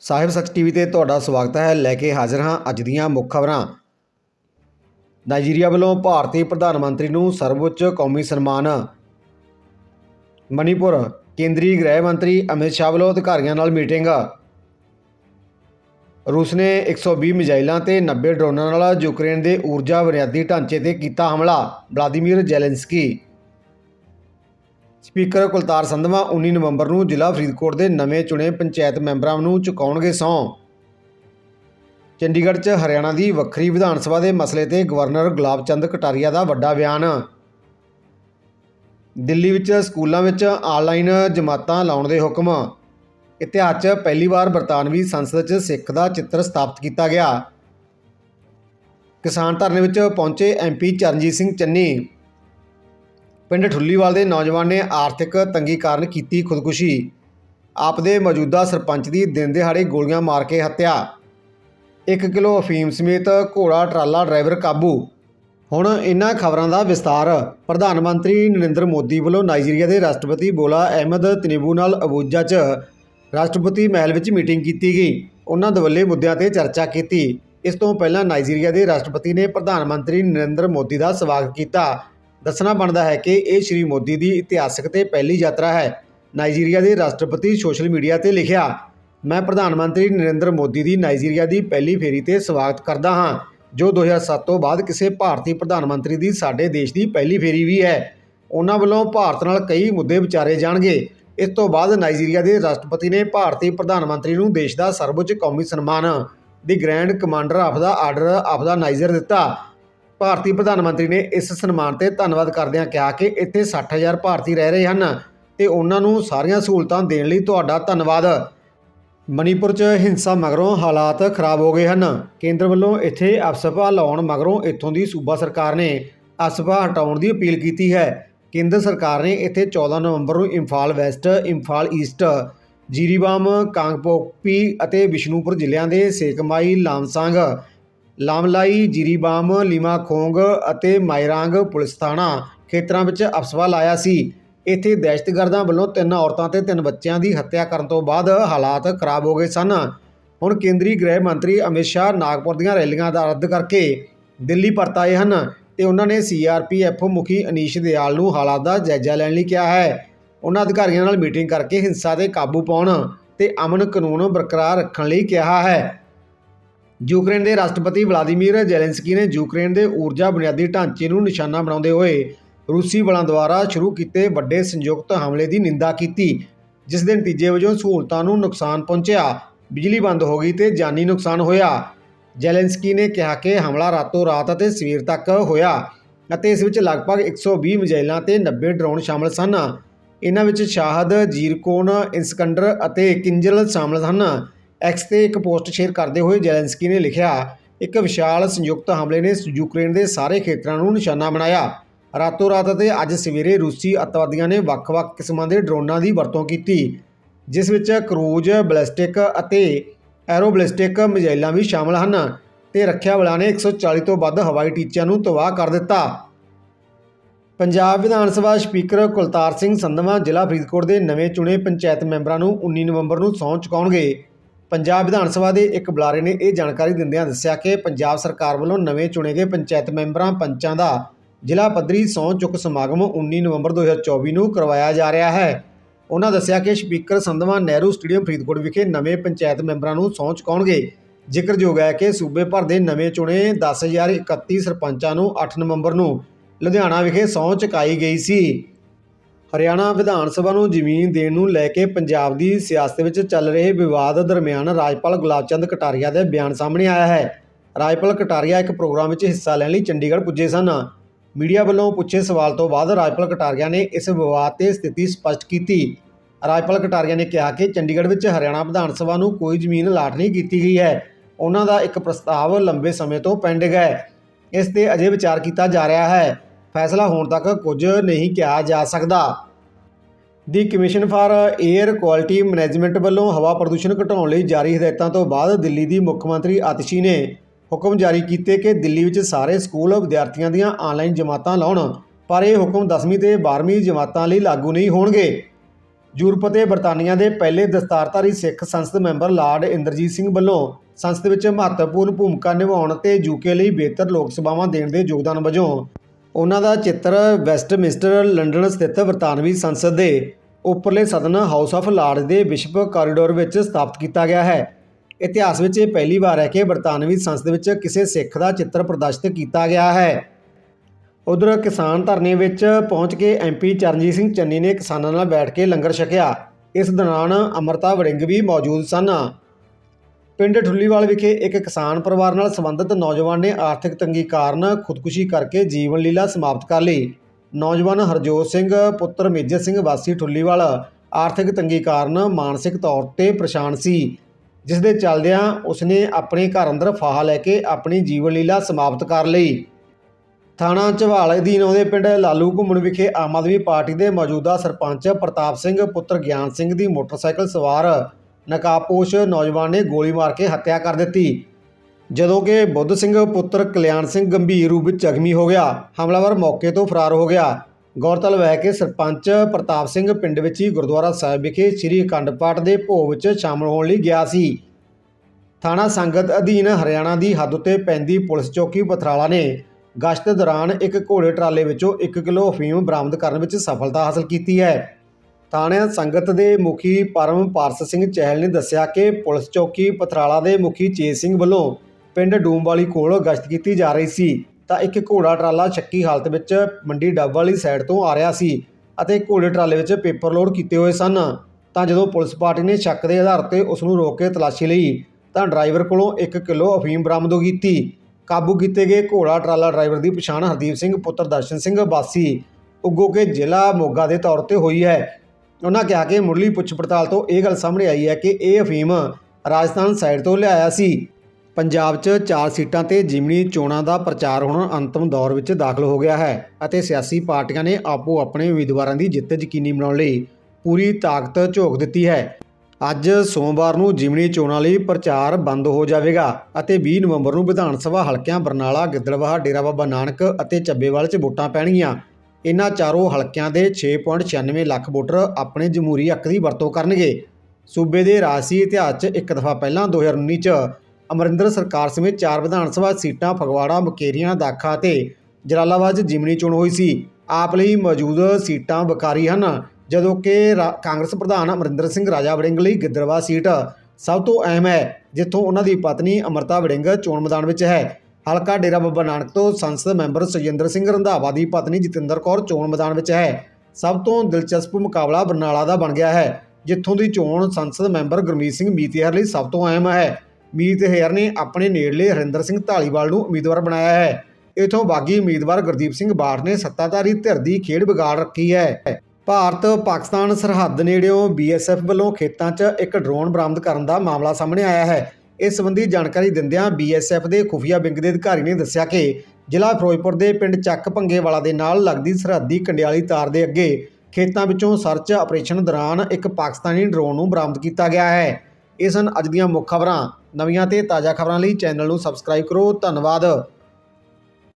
ਸਾਹਿਬ ਸੱਚ ਟੀਵੀ ਤੇ ਤੁਹਾਡਾ ਸਵਾਗਤ ਹੈ। ਲੈ ਕੇ ਹਾਜ਼ਰ ਹਾਂ ਅੱਜ ਦੀਆਂ ਮੁੱਖ ਖਬਰਾਂ। ਨਾਈਜੀਰੀਆ ਵੱਲੋਂ ਭਾਰਤੀ ਪ੍ਰਧਾਨ ਮੰਤਰੀ ਨੂੰ ਸਰਵਉੱਚ ਕੌਮੀ ਸਨਮਾਨ। ਮਨੀਪੁਰ, ਕੇਂਦਰੀ ਗ੍ਰਹਿ ਮੰਤਰੀ ਅਮਿਤ ਸ਼ਾਹ ਵੱਲੋਂ ਅਧਿਕਾਰੀਆਂ ਨਾਲ ਮੀਟਿੰਗ। ਰੂਸ ਨੇ 120 ਮਿਜ਼ਾਈਲਾਂ ਤੇ 90 ਡਰੋਨਾਂ ਨਾਲ ਯੂਕਰੇਨ ਦੇ ਊਰਜਾ ਬੁਨਿਆਦੀ ਢਾਂਚੇ ਤੇ ਕੀਤਾ ਹਮਲਾ। Vladimir Zelensky speaker Kultar Sandhwan 19 ਨਵੰਬਰ ਨੂੰ ਜ਼ਿਲ੍ਹਾ ਫਰੀਦਕੋਟ ਦੇ ਨਵੇਂ ਚੁਣੇ ਪੰਚਾਇਤ ਮੈਂਬਰਾਂ ਨੂੰ ਚੁਕਾਉਣਗੇ ਸਹੁੰ। ਚੰਡੀਗੜ੍ਹ 'ਚ ਹਰਿਆਣਾ ਦੀ ਵੱਖਰੀ ਵਿਧਾਨ ਸਭਾ ਦੇ ਮਸਲੇ ਤੇ ਗਵਰਨਰ ਗੁਲਾਬ ਚੰਦ ਕਟਾਰੀਆ ਦਾ ਵੱਡਾ ਬਿਆਨ। ਦਿੱਲੀ ਵਿੱਚ ਸਕੂਲਾਂ ਵਿੱਚ ਆਨਲਾਈਨ ਜਮਾਤਾਂ ਲਾਉਣ ਦੇ ਹੁਕਮ। ਇਤਿਹਾਸ 'ਚ ਪਹਿਲੀ ਵਾਰ ਬਰਤਾਨਵੀ ਸੰਸਦ 'ਚ ਸਿੱਖ ਦਾ ਚਿੱਤਰ ਸਥਾਪਿਤ ਕੀਤਾ ਗਿਆ। ਕਿਸਾਨ ਧਰਨੇ ਵਿੱਚ ਪਹੁੰਚੇ ਐਮਪੀ ਚਰਨਜੀਤ ਸਿੰਘ ਚੰਨੀ। ਪਿੰਡ ਠੁੱਲੀਵਾਲ ਦੇ ਨੌਜਵਾਨ ਨੇ ਆਰਥਿਕ ਤੰਗੀ ਕਾਰਨ ਕੀਤੀ ਖੁਦਕੁਸ਼ੀ। ਆਪ ਦੇ ਮੌਜੂਦਾ ਸਰਪੰਚ ਦੀ ਦਿਨ ਦਿਹਾੜੇ ਗੋਲੀਆਂ ਮਾਰ ਕੇ ਹੱਤਿਆ। 1 ਕਿਲੋ ਅਫੀਮ ਸਮੇਤ ਘੋੜਾ ਟਰਾਲਾ ਡਰਾਈਵਰ ਕਾਬੂ। ਹੁਣ ਇਹਨਾਂ ਖਬਰਾਂ ਦਾ ਵਿਸਤਾਰ ਪ੍ਰਧਾਨ ਮੰਤਰੀ ਨਰਿੰਦਰ ਮੋਦੀ ਵੱਲੋਂ ਨਾਈਜੀਰੀਆ ਦੇ ਰਾਸ਼ਟਰਪਤੀ ਬੋਲਾ ਅਹਿਮਦ ਤਿਨਿਬੂ ਨਾਲ ਅਬੂਜਾ 'ਚ ਰਾਸ਼ਟਰਪਤੀ ਮਹਿਲ ਵਿੱਚ ਮੀਟਿੰਗ ਕੀਤੀ ਗਈ। ਉਹਨਾਂ ਦਵੱਲੇ ਮੁੱਦਿਆਂ ਤੇ ਚਰਚਾ ਕੀਤੀ। ਇਸ ਤੋਂ ਪਹਿਲਾਂ ਨਾਈਜੀਰੀਆ ਦੇ ਰਾਸ਼ਟਰਪਤੀ ਨੇ ਪ੍ਰਧਾਨ ਮੰਤਰੀ ਨਰਿੰਦਰ ਮੋਦੀ ਦਾ ਸਵਾਗਤ ਕੀਤਾ। ਦੱਸਣਾ ਬਣਦਾ ਹੈ ਕਿ ਇਹ ਸ਼੍ਰੀ ਮੋਦੀ ਦੀ ਇਤਿਹਾਸਕ ਤੇ ਪਹਿਲੀ ਯਾਤਰਾ ਹੈ। ਨਾਈਜੀਰੀਆ ਦੇ ਰਾਸ਼ਟਰਪਤੀ ਸੋਸ਼ਲ ਮੀਡੀਆ ਤੇ ਲਿਖਿਆ, ਮੈਂ ਪ੍ਰਧਾਨ ਮੰਤਰੀ ਨਰਿੰਦਰ ਮੋਦੀ ਦੀ ਨਾਈਜੀਰੀਆ ਦੀ ਪਹਿਲੀ ਫੇਰੀ ਤੇ ਸਵਾਗਤ ਕਰਦਾ ਹਾਂ, ਜੋ 2007 ਤੋਂ ਬਾਅਦ ਕਿਸੇ ਭਾਰਤੀ ਪ੍ਰਧਾਨ ਮੰਤਰੀ ਦੀ ਸਾਡੇ ਦੇਸ਼ ਦੀ ਪਹਿਲੀ ਫੇਰੀ ਵੀ ਹੈ। ਉਹਨਾਂ ਵੱਲੋਂ ਭਾਰਤ ਨਾਲ ਕਈ ਮੁੱਦੇ ਵਿਚਾਰੇ ਜਾਣਗੇ। ਇਸ ਤੋਂ ਬਾਅਦ ਨਾਈਜੀਰੀਆ ਦੇ ਰਾਸ਼ਟਰਪਤੀ ਨੇ ਭਾਰਤੀ ਪ੍ਰਧਾਨ ਮੰਤਰੀ ਨੂੰ ਦੇਸ਼ ਦਾ ਸਰਵਉੱਚ ਕੌਮੀ ਸਨਮਾਨ ਦੀ grand commander of the order of the Niger ਦਿੱਤਾ। ਭਾਰਤੀ ਪ੍ਰਧਾਨ ਮੰਤਰੀ ਨੇ ਇਸ ਸਨਮਾਨ ਤੇ ਧੰਨਵਾਦ ਕਰਦਿਆਂ ਕਿਹਾ ਕਿ ਇੱਥੇ 60000 ਭਾਰਤੀ ਰਹਿ ਰਹੇ ਹਨ ਤੇ ਉਹਨਾਂ ਨੂੰ ਸਾਰੀਆਂ ਸਹੂਲਤਾਂ ਦੇਣ ਲਈ ਤੁਹਾਡਾ ਧੰਨਵਾਦ। ਮਣੀਪੁਰ 'ਚ ਹਿੰਸਾ ਮਗਰੋਂ ਹਾਲਾਤ ਖਰਾਬ ਹੋ ਗਏ ਹਨ। ਕੇਂਦਰ ਵੱਲੋਂ ਇੱਥੇ ਅਫਸਪਾ ਲਾਉਣ ਮਗਰੋਂ ਇੱਥੋਂ ਦੀ ਸੂਬਾ ਸਰਕਾਰ ਨੇ ਅਫਸਪਾ ਹਟਾਉਣ ਦੀ ਅਪੀਲ ਕੀਤੀ ਹੈ। ਕੇਂਦਰ ਸਰਕਾਰ ਨੇ ਇੱਥੇ 14 ਨਵੰਬਰ ਨੂੰ ਇੰਫਾਲ ਵੈਸਟ, ਇੰਫਾਲ ਈਸਟ, ਜੀਰੀਬਾਮ ਕਾਂਗਪੋਕਪੀ ਅਤੇ ਬਿਸ਼ਨੂਪੁਰ ਜ਼ਿਲ੍ਹਿਆਂ ਦੇ ਸੇਕਮਾਈ ਲਾਮਸਾਂਗ ਲਾਮਲਾਈ, ਜੀਰੀਬਾਮ, ਲੀਮਾਖੋਂਗ ਅਤੇ ਮਾਇਰਾਂਗ ਪੁਲਿਸ ਥਾਣਾ ਖੇਤਰਾਂ ਵਿੱਚ ਅਫਸਵਾ ਲਾਇਆ ਸੀ। ਇੱਥੇ ਦਹਿਸ਼ਤਗਰਦਾਂ ਵੱਲੋਂ ਤਿੰਨ ਔਰਤਾਂ ਤੇ ਤਿੰਨ ਬੱਚਿਆਂ ਦੀ ਹੱਤਿਆ ਕਰਨ ਤੋਂ ਬਾਅਦ ਹਾਲਾਤ ਖਰਾਬ ਹੋ ਗਏ ਸਨ। ਹੁਣ ਕੇਂਦਰੀ ਗ੍ਰਹਿ ਮੰਤਰੀ ਅਮਿਤ ਸ਼ਾਹ ਨਾਗਪੁਰ ਦੀਆਂ ਰੈਲੀਆਂ ਦਾ ਰੱਦ ਕਰਕੇ ਦਿੱਲੀ ਪਰਤ ਆਏ ਹਨ ਤੇ ਉਹਨਾਂ ਨੇ ਸੀਆਰਪੀਐਫ ਮੁਖੀ ਅਨੀਸ਼ ਦਿਆਲ ਨੂੰ ਹਾਲਾਤ ਦਾ ਜਾਇਜ਼ਾ ਲੈਣ ਲਈ ਕਿਹਾ ਹੈ। ਉਹਨਾਂ ਅਧਿਕਾਰੀਆਂ ਨਾਲ ਮੀਟਿੰਗ ਕਰਕੇ ਹਿੰਸਾ ਤੇ ਕਾਬੂ ਪਾਉਣ ਤੇ ਅਮਨ ਕਾਨੂੰਨ ਬਰਕਰਾਰ ਰੱਖਣ ਲਈ ਕਿਹਾ ਹੈ। ਯੂਕਰੇਨ ਦੇ ਰਾਸ਼ਟਰਪਤੀ ਵਲਾਦੀਮੀਰ ਜ਼ੈਲੈਂਸਕੀ ਨੇ ਯੂਕਰੇਨ ਦੇ ਊਰਜਾ ਬੁਨਿਆਦੀ ਢਾਂਚੇ ਨੂੰ ਨਿਸ਼ਾਨਾ ਬਣਾਉਂਦੇ ਹੋਏ ਰੂਸੀ ਬਲਾਂ ਦੁਆਰਾ ਸ਼ੁਰੂ ਕੀਤੇ ਵੱਡੇ ਸੰਯੁਕਤ ਹਮਲੇ ਦੀ ਨਿੰਦਾ ਕੀਤੀ, ਜਿਸ ਦੇ ਨਤੀਜੇ ਵਜੋਂ ਸਹੂਲਤਾਂ ਨੂੰ ਨੁਕਸਾਨ ਪਹੁੰਚਿਆ, ਬਿਜਲੀ ਬੰਦ ਹੋ ਗਈ ਤੇ ਜਾਨੀ ਨੁਕਸਾਨ ਹੋਇਆ। ਜ਼ੈਲੈਂਸਕੀ ਨੇ ਕਿਹਾ ਕਿ ਹਮਲਾ ਰਾਤੋਂ ਰਾਤ ਅਤੇ ਸਵੇਰ ਤੱਕ ਹੋਇਆ ਅਤੇ ਇਸ ਵਿੱਚ ਲਗਭਗ 120 ਮਿਜ਼ਾਈਲਾਂ ਤੇ 90 ਡਰੋਨ ਸ਼ਾਮਲ ਸਨ। ਇਹਨਾਂ ਵਿੱਚ ਸ਼ਾਹਦ, ਜੀਰਕੋਨ, ਇਸਕੰਡਰ ਅਤੇ ਕਿੰਜਲ ਸ਼ਾਮਲ ਹਨ ਐਕਸ ਤੇ ਇੱਕ ਪੋਸਟ ਸ਼ੇਅਰ ਕਰਦੇ ਹੋਏ ਜ਼ੈਲੈਂਸਕੀ ਨੇ ਲਿਖਿਆ, ਇੱਕ ਵਿਸ਼ਾਲ ਸੰਯੁਕਤ ਹਮਲੇ ਨੇ ਯੂਕਰੇਨ ਦੇ ਸਾਰੇ ਖੇਤਰਾਂ ਨੂੰ ਨਿਸ਼ਾਨਾ ਬਣਾਇਆ। ਰਾਤੋਂ ਰਾਤ ਅਤੇ ਅੱਜ ਸਵੇਰੇ ਰੂਸੀ ਅੱਤਵਾਦੀਆਂ ਨੇ ਵੱਖ-ਵੱਖ ਕਿਸਮਾਂ ਦੇ ਡਰੋਨਾਂ ਦੀ ਵਰਤੋਂ ਕੀਤੀ, ਜਿਸ ਵਿੱਚ ਕਰੂਜ਼, ਬੈਲਿਸਟਿਕ ਅਤੇ ਐਰੋਬਲਿਸਟਿਕ ਮਿਜ਼ਾਈਲਾਂ ਵੀ ਸ਼ਾਮਲ ਹਨ ਤੇ ਰੱਖਿਆ ਬਲਾਂ ਨੇ 140 ਤੋਂ ਵੱਧ ਹਵਾਈ ਟੀਚਿਆਂ ਨੂੰ ਤਬਾਹ ਕਰ ਦਿੱਤਾ। ਪੰਜਾਬ ਵਿਧਾਨ ਸਭਾ ਸਪੀਕਰ ਕੁਲਤਾਰ ਸਿੰਘ ਸੰਧਵਾ ਜ਼ਿਲ੍ਹਾ ਫਰੀਦਕੋਟ ਦੇ ਨਵੇਂ ਚੁਣੇ ਪੰਚਾਇਤ ਮੈਂਬਰਾਂ ਨੂੰ 19 ਨਵੰਬਰ ਨੂੰ ਸਹੁੰ ਚੁਕਾਉਣਗੇ। ਪੰਜਾਬ ਵਿਧਾਨ ਸਭਾ ਦੇ ਇੱਕ ਬੁਲਾਰੇ ਨੇ ਇਹ ਜਾਣਕਾਰੀ ਦਿੰਦਿਆਂ ਦੱਸਿਆ ਕਿ ਪੰਜਾਬ ਸਰਕਾਰ ਵੱਲੋਂ ਨਵੇਂ ਚੁਣੇ ਗਏ ਪੰਚਾਇਤ ਮੈਂਬਰਾਂ ਪੰਚਾਂ ਦਾ ਜ਼ਿਲ੍ਹਾ ਪੱਧਰੀ ਸਹੁੰ ਚੁੱਕ ਸਮਾਗਮ 19 ਨਵੰਬਰ 2024 ਨੂੰ ਕਰਵਾਇਆ ਜਾ ਰਿਹਾ ਹੈ। ਉਹਨਾਂ ਦੱਸਿਆ ਕਿ ਸਪੀਕਰ ਸੰਧਵਾ ਨਹਿਰੂ ਸਟੇਡੀਅਮ ਫਰੀਦਕੋਟ ਵਿਖੇ ਨਵੇਂ ਪੰਚਾਇਤ ਮੈਂਬਰਾਂ ਨੂੰ ਸਹੁੰ ਚੁਕਾਉਣਗੇ। ਜ਼ਿਕਰਯੋਗ ਹੈ ਕਿ ਸੂਬੇ ਭਰ ਦੇ ਨਵੇਂ ਚੁਣੇ 10031 ਸਰਪੰਚਾਂ ਨੂੰ 8 ਨਵੰਬਰ ਨੂੰ ਲੁਧਿਆਣਾ ਵਿਖੇ ਸਹੁੰ ਚੁਕਾਈ ਗਈ ਸੀ। ਹਰਿਆਣਾ ਵਿਧਾਨ ਸਭਾ ਨੂੰ ਜ਼ਮੀਨ ਦੇਣ ਨੂੰ ਲੈ ਕੇ ਪੰਜਾਬ ਦੀ ਸਿਆਸਤ ਵਿੱਚ ਚੱਲ ਰਹੇ ਵਿਵਾਦ ਦਰਮਿਆਨ ਰਾਜਪਾਲ ਗੁਲਾਬ ਚੰਦ ਕਟਾਰੀਆ ਦੇ ਬਿਆਨ ਸਾਹਮਣੇ ਆਇਆ ਹੈ। ਰਾਜਪਾਲ ਕਟਾਰੀਆ ਇੱਕ ਪ੍ਰੋਗਰਾਮ ਵਿੱਚ ਹਿੱਸਾ ਲੈਣ ਲਈ ਚੰਡੀਗੜ੍ਹ ਪੁੱਜੇ ਸਨ। ਮੀਡੀਆ ਵੱਲੋਂ ਪੁੱਛੇ ਸਵਾਲ ਤੋਂ ਬਾਅਦ ਰਾਜਪਾਲ ਕਟਾਰੀਆ ਨੇ ਇਸ ਵਿਵਾਦ ਤੇ ਸਥਿਤੀ ਸਪਸ਼ਟ ਕੀਤੀ। ਰਾਜਪਾਲ ਕਟਾਰੀਆ ਨੇ ਕਿਹਾ ਕਿ ਚੰਡੀਗੜ੍ਹ ਵਿੱਚ ਹਰਿਆਣਾ ਵਿਧਾਨ ਸਭਾ ਨੂੰ ਕੋਈ ਜ਼ਮੀਨ ਅਲਾਟ ਨਹੀਂ ਕੀਤੀ ਗਈ ਹੈ। ਉਹਨਾਂ ਦਾ ਇੱਕ ਪ੍ਰਸਤਾਵ ਲੰਬੇ ਸਮੇਂ ਤੋਂ ਪੈਂਡਿੰਗ ਹੈ। ਇਸ ਤੇ ਅਜੇ ਵਿਚਾਰ ਕੀਤਾ ਜਾ ਰਿਹਾ ਹੈ। ਫੈਸਲਾ ਹੋਣ ਤੱਕ ਕੁਝ ਨਹੀਂ ਕਿਹਾ ਜਾ ਸਕਦਾ। The commission for air quality management ਵੱਲੋਂ ਹਵਾ ਪ੍ਰਦੂਸ਼ਣ ਘਟਾਉਣ ਲਈ ਜਾਰੀ ਹਦਾਇਤਾਂ ਤੋਂ ਬਾਅਦ ਦਿੱਲੀ ਦੀ ਮੁੱਖ ਮੰਤਰੀ ਆਤਿਸ਼ੀ ਨੇ ਹੁਕਮ ਜਾਰੀ ਕੀਤੇ ਕਿ ਦਿੱਲੀ ਵਿੱਚ ਸਾਰੇ ਸਕੂਲ ਵਿਦਿਆਰਥੀਆਂ ਦੀਆਂ ਆਨਲਾਈਨ ਜਮਾਤਾਂ ਲਾਉਣ, ਪਰ ਇਹ ਹੁਕਮ 10ਵੀਂ ਤੇ 12ਵੀਂ ਜਮਾਤਾਂ ਲਈ ਲਾਗੂ ਨਹੀਂ ਹੋਣਗੇ। ਯੂਰਪ ਅਤੇ ਬਰਤਾਨੀਆ ਦੇ ਪਹਿਲੇ ਦਸਤਾਰਧਾਰੀ ਸਿੱਖ ਸੰਸਦ ਮੈਂਬਰ ਲਾਰਡ ਇੰਦਰਜੀਤ ਸਿੰਘ ਵੱਲੋਂ ਸੰਸਦ ਵਿੱਚ ਮਹੱਤਵਪੂਰਨ ਭੂਮਿਕਾ ਨਿਭਾਉਣ ਤੇ ਯੂਕੇ ਲਈ ਬਿਹਤਰ ਲੋਕ ਸੇਵਾਵਾਂ ਦੇਣ ਦੇ ਯੋਗਦਾਨ ਵਜੋਂ ਉਹਨਾਂ ਦਾ ਚਿੱਤਰ ਵੈਸਟਮਿੰਸਟਰ ਲੰਡਨ ਸਥਿਤ ਬਰਤਾਨਵੀ ਸੰਸਦ ਦੇ ਉੱਪਰਲੇ ਸਦਨ ਹਾਊਸ ਆਫ ਲਾਰਡਜ਼ ਦੇ ਬਿਸ਼ਪ ਕੋਰੀਡੋਰ ਵਿੱਚ ਸਥਾਪਿਤ ਕੀਤਾ ਗਿਆ ਹੈ। ਇਤਿਹਾਸ ਵਿੱਚ ਇਹ ਪਹਿਲੀ ਵਾਰ ਹੈ ਕਿ ਬਰਤਾਨਵੀ ਸੰਸਦ ਵਿੱਚ ਕਿਸੇ ਸਿੱਖ ਦਾ ਚਿੱਤਰ ਪ੍ਰਦਰਸ਼ਿਤ ਕੀਤਾ ਗਿਆ ਹੈ। ਉਧਰ ਕਿਸਾਨ ਧਰਨੇ ਵਿੱਚ ਪਹੁੰਚ ਕੇ ਐਮਪੀ ਚਰਨਜੀਤ ਸਿੰਘ ਚੰਨੀ ਨੇ ਕਿਸਾਨਾਂ ਨਾਲ ਬੈਠ ਕੇ ਲੰਗਰ ਛਕਿਆ। ਇਸ ਦੌਰਾਨ ਅਮਰਤਾ ਵੜਿੰਗ ਵੀ ਮੌਜੂਦ ਸਨ। ਪਿੰਡ ਠੁੱਲੀਵਾਲ ਵਿਖੇ ਇੱਕ ਕਿਸਾਨ ਪਰਿਵਾਰ ਨਾਲ ਸੰਬੰਧਿਤ ਨੌਜਵਾਨ ਨੇ ਆਰਥਿਕ ਤੰਗੀ ਕਾਰਨ ਖੁਦਕੁਸ਼ੀ ਕਰਕੇ ਜੀਵਨ ਲੀਲਾ ਸਮਾਪਤ ਕਰ ਲਈ। ਨੌਜਵਾਨ ਹਰਜੋਤ ਸਿੰਘ, ਪੁੱਤਰ ਮੇਜਰ ਸਿੰਘ, ਵਾਸੀ ਠੁੱਲੀਵਾਲ ਆਰਥਿਕ ਤੰਗੀ ਕਾਰਨ ਮਾਨਸਿਕ ਤੌਰ ਤੇ ਪਰੇਸ਼ਾਨ ਸੀ। ਜਿਸ ਦੇ ਚੱਲਦਿਆਂ ਉਸਨੇ ਆਪਣੇ ਘਰ ਅੰਦਰ ਫਾਹਾ ਲੈ ਕੇ ਆਪਣੀ ਜੀਵਨ ਲੀਲਾ ਸਮਾਪਤ ਕਰ ਲਈ। ਥਾਣਾ ਝਵਾਲ ਅਧੀਨ ਆਉਂਦੇ ਪਿੰਡ ਲਾਲੂ ਘੁੰਮਣ ਵਿਖੇ ਆਮ ਆਦਮੀ ਪਾਰਟੀ ਦੇ ਮੌਜੂਦਾ ਸਰਪੰਚ ਪ੍ਰਤਾਪ ਸਿੰਘ, ਪੁੱਤਰ ਗਿਆਨ ਸਿੰਘ ਦੀ ਮੋਟਰਸਾਈਕਲ ਸਵਾਰ ਨਕਾਬਪੋਸ਼ ਨੌਜਵਾਨ ਨੇ ਗੋਲੀ ਮਾਰ ਕੇ ਹੱਤਿਆ ਕਰ ਦਿੱਤੀ। ਜਦੋਂ ਕਿ ਬੁੱਧ ਸਿੰਘ ਪੁੱਤਰ ਕਲਿਆਣ ਸਿੰਘ ਗੰਭੀਰ ਰੂਪ ਵਿੱਚ ਜ਼ਖਮੀ ਹੋ ਗਿਆ। ਹਮਲਾਵਰ ਮੌਕੇ ਤੋਂ ਫਰਾਰ ਹੋ ਗਿਆ। ਗੌਰਤਲਬ ਹੈ ਕਿ ਸਰਪੰਚ ਪ੍ਰਤਾਪ ਸਿੰਘ ਪਿੰਡ ਵਿੱਚ ਹੀ ਗੁਰਦੁਆਰਾ ਸਾਹਿਬ ਵਿਖੇ ਸ੍ਰੀ ਅਖੰਡ ਪਾਠ ਦੇ ਭੋਗ ਵਿੱਚ ਸ਼ਾਮਲ ਹੋਣ ਲਈ ਗਿਆ ਸੀ। ਥਾਣਾ ਸੰਗਤ ਅਧੀਨ ਹਰਿਆਣਾ ਦੀ ਹੱਦ ਉੱਤੇ ਪੈਂਦੀ ਪੁਲਿਸ ਚੌਕੀ ਪਥਰਾਲਾ ਨੇ ਗਸ਼ਤ ਦੌਰਾਨ ਇੱਕ ਘੋੜੇ ਟਰਾਲੇ ਵਿੱਚੋਂ 1 ਕਿਲੋ ਅਫੀਮ ਬਰਾਮਦ ਕਰਨ ਵਿੱਚ ਸਫਲਤਾ ਹਾਸਲ ਕੀਤੀ ਹੈ। ਥਾਣਿਆਂ ਸੰਗਤ ਦੇ ਮੁਖੀ ਪਰਮ ਪਾਰਸ ਸਿੰਘ ਚਹਿਲ ਨੇ ਦੱਸਿਆ ਕਿ ਪੁਲਿਸ ਚੌਕੀ ਪਥਰਾਲਾ ਦੇ ਮੁਖੀ ਚੇਤ ਸਿੰਘ ਵੱਲੋਂ ਪਿੰਡ ਡੂਮਵਾਲੀ ਕੋਲ ਗਸ਼ਤ ਕੀਤੀ ਜਾ ਰਹੀ ਸੀ। ਤਾਂ ਇੱਕ ਘੋੜਾ ਟਰਾਲਾ ਸ਼ੱਕੀ ਹਾਲਤ ਵਿੱਚ ਮੰਡੀ ਡੱਬ ਵਾਲੀ ਸਾਈਡ ਤੋਂ ਆ ਰਿਹਾ ਸੀ ਅਤੇ ਘੋੜੇ ਟਰਾਲੇ ਵਿੱਚ ਪੇਪਰ ਲੋਡ ਕੀਤੇ ਹੋਏ ਸਨ। ਤਾਂ ਜਦੋਂ ਪੁਲਿਸ ਪਾਰਟੀ ਨੇ ਸ਼ੱਕ ਦੇ ਆਧਾਰ ਤੇ ਉਸ ਨੂੰ ਰੋਕ ਕੇ ਤਲਾਸ਼ੀ ਲਈ, ਤਾਂ ਡਰਾਈਵਰ ਕੋਲੋਂ 1 ਕਿਲੋ ਅਫੀਮ ਬਰਾਮਦ ਕੀਤੀ। ਕਾਬੂ ਕੀਤੇ ਗਏ ਘੋੜਾ ਟਰਾਲਾ ਡਰਾਈਵਰ ਦੀ ਪਛਾਣ ਹਰਦੀਪ ਸਿੰਘ ਪੁੱਤਰ ਦਰਸ਼ਨ ਸਿੰਘ ਵਾਸੀ, ਉਗੋ ਕੇ ਜ਼ਿਲ੍ਹਾ ਮੋਗਾ ਦੇ ਤੌਰ ਤੇ ਹੋਈ ਹੈ। ਉਹਨਾਂ ਕਿਹਾ ਕਿ ਮੁੱਢਲੀ ਪੁੱਛ ਪੜਤਾਲ ਤੋਂ ਇਹ ਗੱਲ ਸਾਹਮਣੇ ਆਈ ਹੈ ਕਿ ਇਹ ਅਫੀਮ ਰਾਜਸਥਾਨ ਸਾਈਡ ਤੋਂ ਲਿਆਇਆ ਸੀ। ਪੰਜਾਬ 'ਚ ਚਾਰ ਸੀਟਾਂ ਤੇ ਜਿਮਨੀ ਚੋਣਾਂ ਦਾ ਪ੍ਰਚਾਰ ਹੁਣ ਅੰਤਮ ਦੌਰ ਵਿੱਚ ਦਾਖਲ ਹੋ ਗਿਆ ਹੈ ਅਤੇ ਸਿਆਸੀ ਪਾਰਟੀਆਂ ਨੇ ਆਪੋ ਆਪਣੇ ਉਮੀਦਵਾਰਾਂ ਦੀ ਜਿੱਤ ਯਕੀਨੀ ਬਣਾਉਣ ਲਈ ਪੂਰੀ ਤਾਕਤ ਝੋਕ ਦਿੱਤੀ ਹੈ। ਅੱਜ ਸੋਮਵਾਰ ਨੂੰ ਜਿਮਨੀ ਚੋਣਾਂ ਲਈ ਪ੍ਰਚਾਰ ਬੰਦ ਹੋ ਜਾਵੇਗਾ ਅਤੇ 20 ਨਵੰਬਰ ਨੂੰ ਵਿਧਾਨ ਸਭਾ ਹਲਕਿਆਂ ਬਰਨਾਲਾ ਗਿੱਦੜਬਾਹਾ ਡੇਰਾ ਬਾਬਾ ਨਾਨਕ ਅਤੇ ਚੱਬੇਵਾਲ 'ਚ ਵੋਟਾਂ ਪੈਣਗੀਆਂ। ਇਹਨਾਂ ਚਾਰੋਂ ਹਲਕਿਆਂ ਦੇ 6.96 ਲੱਖ ਵੋਟਰ ਆਪਣੇ ਜਮਹੂਰੀ ਹੱਕ ਦੀ ਵਰਤੋਂ ਕਰਨਗੇ। ਸੂਬੇ ਦੇ ਰਾਜਸੀ ਇਤਿਹਾਸ 'ਚ ਇੱਕ ਦਫਾ ਪਹਿਲਾਂ 2019 'ਚ ਅਮਰਿੰਦਰ ਸਰਕਾਰ ਸਮੇਤ ਚਾਰ ਵਿਧਾਨ ਸਭਾ ਸੀਟਾਂ ਫਗਵਾੜਾ, ਮੁਕੇਰੀਆਂ, ਦਾਖਾ ਅਤੇ ਜਲਾਲਾਬਾਦ 'ਚ ਜਿਮਨੀ ਚੋਣ ਹੋਈ ਸੀ। ਆਪ ਲਈ ਮੌਜੂਦ ਸੀਟਾਂ ਬਕਾਰੀ ਹਨ, ਜਦੋਂ ਕਿ ਰਾ- ਕਾਂਗਰਸ ਪ੍ਰਧਾਨ ਅਮਰਿੰਦਰ ਸਿੰਘ ਰਾਜਾ ਵੜਿੰਗ ਲਈ ਗਿੱਦਰਵਾ ਸੀਟ ਸਭ ਤੋਂ ਅਹਿਮ ਹੈ, ਜਿੱਥੋਂ ਉਹਨਾਂ ਦੀ ਪਤਨੀ ਅਮਰਤਾ ਵੜਿੰਗ ਚੋਣ ਮੈਦਾਨ ਵਿੱਚ ਹੈ। ਹਲਕਾ ਡੇਰਾ ਬਾਬਾ ਨਾਨਕ ਤੋਂ ਸੰਸਦ ਮੈਂਬਰ ਸੁਜਿੰਦਰ ਸਿੰਘ ਰੰਧਾਵਾ ਦੀ ਪਤਨੀ ਜਤਿੰਦਰ ਕੌਰ ਚੋਣ ਮੈਦਾਨ ਵਿੱਚ ਹੈ। ਸਭ ਤੋਂ ਦਿਲਚਸਪ ਮੁਕਾਬਲਾ ਬਰਨਾਲਾ ਦਾ ਬਣ ਗਿਆ ਹੈ, ਜਿੱਥੋਂ ਦੀ ਚੋਣ ਸੰਸਦ ਮੈਂਬਰ ਗੁਰਮੀਤ ਸਿੰਘ ਮੀਤਿਹਰ ਲਈ ਸਭ ਤੋਂ ਅਹਿਮ ਹੈ। ਮੀਤ ਨੇ ਆਪਣੇ ਨੇੜਲੇ ਹਰਿੰਦਰ ਸਿੰਘ ਢਾਲੀਵਾਲ ਨੂੰ ਉਮੀਦਵਾਰ ਬਣਾਇਆ ਹੈ। ਇਥੋਂ ਬਾਗੀ ਉਮੀਦਵਾਰ ਗੁਰਦੀਪ ਸਿੰਘ ਬਾਠ ਨੇ ਸੱਤਾਧਾਰੀ ਧਿਰ ਦੀ ਖੇਡ ਵਿਗਾੜ ਰੱਖੀ ਹੈ। ਭਾਰਤ ਪਾਕਿਸਤਾਨ ਸਰਹੱਦ ਨੇੜਿਓਂ ਬੀਐਸਐਫ ਵੱਲੋਂ ਖੇਤਾਂ 'ਚ ਇੱਕ ਡਰੋਨ ਬਰਾਮਦ ਕਰਨ ਦਾ ਮਾਮਲਾ ਸਾਹਮਣੇ ਆਇਆ ਹੈ। ਇਸ ਸੰਬੰਧੀ ਜਾਣਕਾਰੀ ਦਿੰਦਿਆਂ ਬੀਐਸਐਫ ਦੇ ਖੁਫੀਆ ਵਿੰਗ ਦੇ ਅਧਿਕਾਰੀ ਨੇ ਦੱਸਿਆ ਕਿ ਜ਼ਿਲ੍ਹਾ ਫਿਰੋਜ਼ਪੁਰ ਦੇ ਪਿੰਡ ਚੱਕ ਭੰਗੇਵਾਲਾ ਦੇ ਨਾਲ ਲੱਗਦੀ ਸਰਹੱਦੀ ਕੰਡਿਆਲੀ ਤਾਰ ਦੇ ਅੱਗੇ ਖੇਤਾਂ ਵਿੱਚੋਂ ਸਰਚ ਆਪਰੇਸ਼ਨ ਦੌਰਾਨ ਇੱਕ ਪਾਕਿਸਤਾਨੀ ਡਰੋਨ ਨੂੰ ਬਰਾਮਦ ਕੀਤਾ ਗਿਆ ਹੈ। ਇਹ ਸਨ ਅੱਜ ਦੀਆਂ ਮੁੱਖ ਖਬਰਾਂ। ਨਵੀਆਂ ਤੇ ਤਾਜ਼ਾ ਖਬਰਾਂ ਲਈ ਚੈਨਲ ਨੂੰ ਸਬਸਕ੍ਰਾਈਬ ਕਰੋ। ਧੰਨਵਾਦ।